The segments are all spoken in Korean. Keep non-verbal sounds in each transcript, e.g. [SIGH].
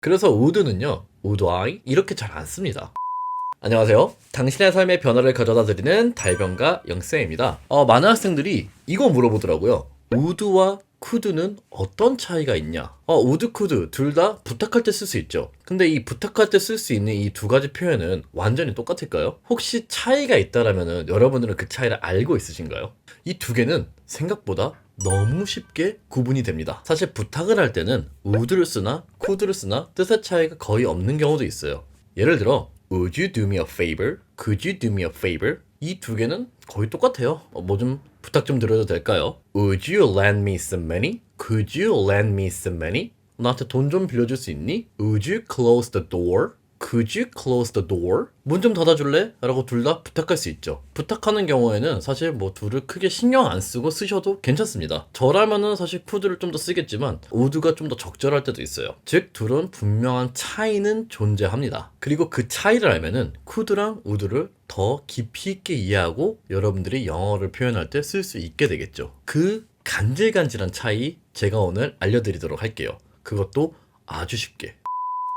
그래서 would I 이렇게 잘 안 씁니다. 안녕하세요. 당신의 삶의 변화를 가져다 드리는 달변가 영쌤입니다. 어, 많은 학생들이 이거 물어보더라고요. would와 could는 어떤 차이가 있냐? 어, would, could 둘 다 부탁할 때 쓸 수 있죠. 근데 이 부탁할 때 쓸 수 있는 이 두 가지 표현은 완전히 똑같을까요? 혹시 차이가 있다라면은 여러분들은 그 차이를 알고 있으신가요? 이 두 개는 생각보다 너무 쉽게 구분이 됩니다. 사실 부탁을 할 때는 would를 쓰나 could를 쓰나 뜻의 차이가 거의 없는 경우도 있어요. 예를 들어 Would you do me a favor? Could you do me a favor? 이 두 개는 거의 똑같아요. 뭐 좀 부탁 좀 드려도 될까요? Would you lend me some money? Could you lend me some money? 나한테 돈 좀 빌려줄 수 있니? Would you close the door? Could you close the door? 문 좀 닫아줄래? 라고 둘 다 부탁할 수 있죠. 부탁하는 경우에는 사실 뭐 둘을 크게 신경 안 쓰고 쓰셔도 괜찮습니다. 저라면은 사실 could를 좀 더 쓰겠지만 would가 좀 더 적절할 때도 있어요. 즉 둘은 분명한 차이는 존재합니다. 그리고 그 차이를 알면은 could랑 would를 더 깊이 있게 이해하고 여러분들이 영어를 표현할 때 쓸 수 있게 되겠죠. 그 간질간질한 차이 제가 오늘 알려드리도록 할게요. 그것도 아주 쉽게.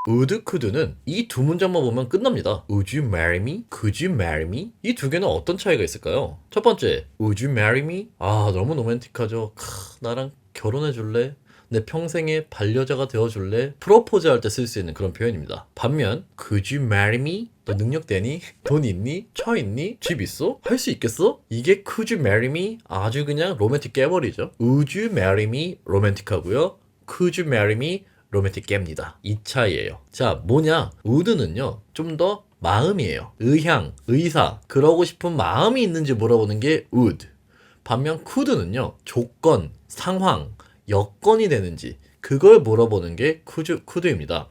Would, could는 이 두 문장만 보면 끝납니다. Would you marry me? Could you marry me? 이 두 개는 어떤 차이가 있을까요? 첫 번째, Would you marry me? 아, 너무 로맨틱하죠. 크, 나랑 결혼해 줄래? 내 평생의 반려자가 되어 줄래? 프로포즈 할 때 쓸 수 있는 그런 표현입니다. 반면 Could you marry me? 너 능력 되니? 돈 있니? 차 있니? 집 있어? 할 수 있겠어? 이게 Could you marry me? 아주 그냥 로맨틱 깨버리죠. Would you marry me? 로맨틱하고요. Could you marry me? 로맨틱 깹니다. 이 차이예요. 자, 뭐냐? would는요. 좀 더 마음이에요. 의향, 의사, 그러고 싶은 마음이 있는지 물어보는 게 would. 반면 could는요. 조건, 상황, 여건이 되는지 그걸 물어보는 게 could, could입니다.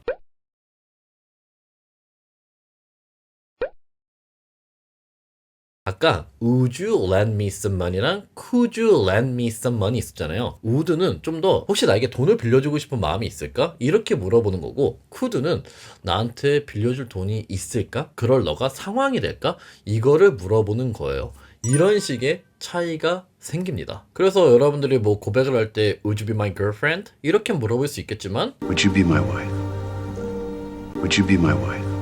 아까 Would you lend me some money랑 Could you lend me some money 있었잖아요. Would는 좀 더 혹시 나에게 돈을 빌려주고 싶은 마음이 있을까? 이렇게 물어보는 거고 Could는 나한테 빌려줄 돈이 있을까? 그럴 너가 상황이 될까? 이거를 물어보는 거예요. 이런 식의 차이가 생깁니다. 그래서 여러분들이 뭐 고백을 할 때 Would you be my girlfriend? 이렇게 물어볼 수 있겠지만 Would you be my wife? Would you be my wife?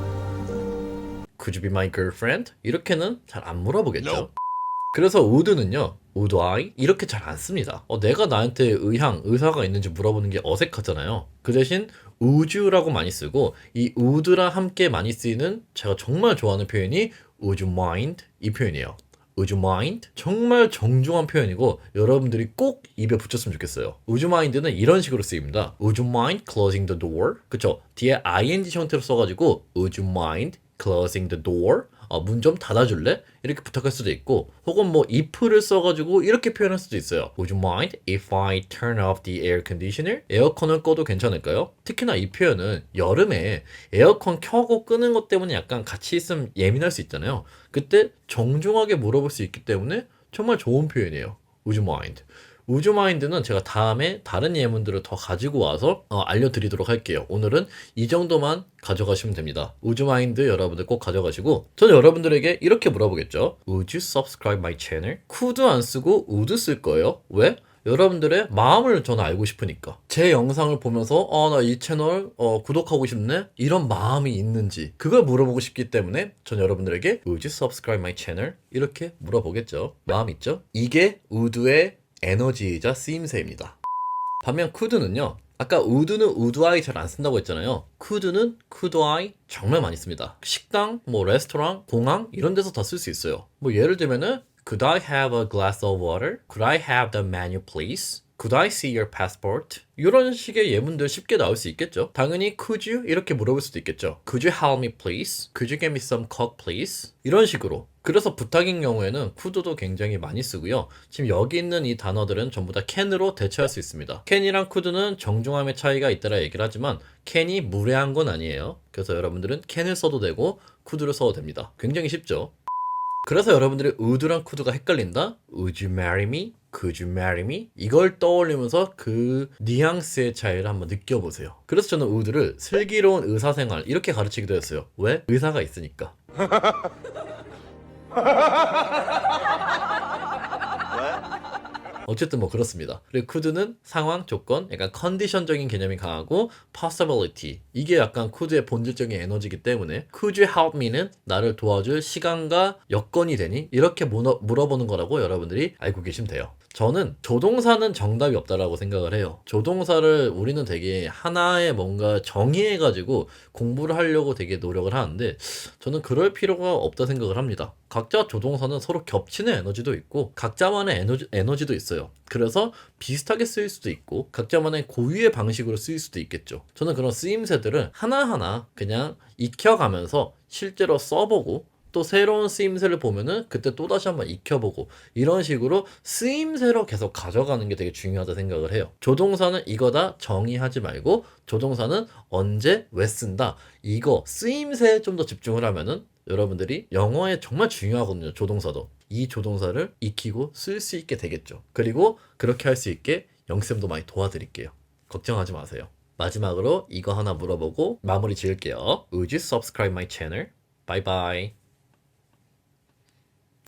Could you be my girlfriend? 이렇게는 잘 안 물어보겠죠. 그래서 would는요, would I? 이렇게 잘 안 씁니다. 어, 내가 나한테 의향, 의사가 있는지 물어보는 게 어색하잖아요. 그 대신 would you라고 많이 쓰고, 이 would랑 함께 많이 쓰이는 제가 정말 좋아하는 표현이 would you mind? 이 표현이에요. Would you mind? 정말 정중한 표현이고 여러분들이 꼭 입에 붙였으면 좋겠어요. Would you mind는 이런 식으로 쓰입니다. Would you mind closing the door? 그쵸? 뒤에 ing 형태로 써가지고 Would you mind closing the door? 어, 문 좀 닫아줄래? 이렇게 부탁할 수도 있고 혹은 뭐 if를 써가지고 이렇게 표현할 수도 있어요. Would you mind if I turn off the air conditioner? 에어컨을 꺼도 괜찮을까요? 특히나 이 표현은 여름에 에어컨 켜고 끄는 것 때문에 약간 같이 있으면 예민할 수 있잖아요. 그때 정중하게 물어볼 수 있기 때문에 정말 좋은 표현이에요. Would you mind? You mind는 제가 다음에 다른 예문들을 더 가지고 와서 어, 알려드리도록 할게요. 오늘은 이 정도만 가져가시면 됩니다. You mind 여러분들 꼭 가져가시고 저는 여러분들에게 이렇게 물어보겠죠. Would you subscribe my channel? could 안 쓰고 would 쓸 거예요. 왜? 여러분들의 마음을 저는 알고 싶으니까 제 영상을 보면서 아 나 이 채널 어, 구독하고 싶네 이런 마음이 있는지 그걸 물어보고 싶기 때문에 전 여러분들에게 Would you subscribe my channel? 이렇게 물어보겠죠 마음 있죠? 이게 would의 에너지이자 쓰임새입니다 반면 could는요 아까 would는 would I 잘 안 쓴다고 했잖아요 could는 could I 정말 많이 씁니다 식당, 뭐 레스토랑, 공항 이런 데서 다 쓸 수 있어요 뭐 예를 들면은 Could I have a glass of water? Could I have the menu please? Could I see your passport? 이런 식의 예문들 쉽게 나올 수 있겠죠. 당연히 could you 이렇게 물어볼 수도 있겠죠. Could you help me please? Could you get me some coke please? 이런 식으로. 그래서 부탁인 경우에는 could도 굉장히 많이 쓰고요. 지금 여기 있는 이 단어들은 전부 다 can으로 대체할 수 있습니다. can이랑 could는 정중함의 차이가 있다라 얘기를 하지만 can이 무례한 건 아니에요. 그래서 여러분들은 can을 써도 되고 could를 써도 됩니다. 굉장히 쉽죠. 그래서 여러분들이 would랑 could가 헷갈린다? Would you marry me? Could you marry me? 이걸 떠올리면서 그 뉘앙스의 차이를 한번 느껴보세요. 그래서 저는 would를 슬기로운 의사생활 이렇게 가르치기도 했어요. 왜? 의사가 있으니까. [LAUGHS] [LAUGHS] 어쨌든 뭐 그렇습니다. 그리고 could는 상황, 조건, 약간 컨디션적인 개념이 강하고 possibility 이게 약간 could의 본질적인 에너지이기 때문에 could you help me는 나를 도와줄 시간과 여건이 되니 이렇게 물어, 물어보는 거라고 여러분들이 알고 계시면 돼요. 저는 조동사는 정답이 없다라고 생각을 해요. 조동사를 우리는 되게 하나의 뭔가 정의해가지고 공부를 하려고 되게 노력을 하는데 저는 그럴 필요가 없다 생각을 합니다. 각자 조동사는 서로 겹치는 에너지도 있고 각자만의 에너지, 에너지도 있어요. 그래서 비슷하게 쓰일 수도 있고 각자만의 고유의 방식으로 쓰일 수도 있겠죠. 저는 그런 쓰임새들을 하나하나 그냥 익혀가면서 실제로 써보고 또 새로운 쓰임새를 보면은 그때 또 다시 한번 익혀보고 이런 식으로 쓰임새로 계속 가져가는 게 되게 중요하다 생각을 해요. 조동사는 이거다 정의하지 말고 조동사는 언제 왜 쓴다 이거 쓰임새에 좀 더 집중을 하면은 여러분들이 영어에 정말 중요하거든요. 조동사도 이 조동사를 익히고 쓸 수 있게 되겠죠. 그리고 그렇게 할 수 있게 영쌤도 많이 도와드릴게요. 걱정하지 마세요. 마지막으로 이거 하나 물어보고 마무리 지을게요. Would you subscribe my channel? Bye bye.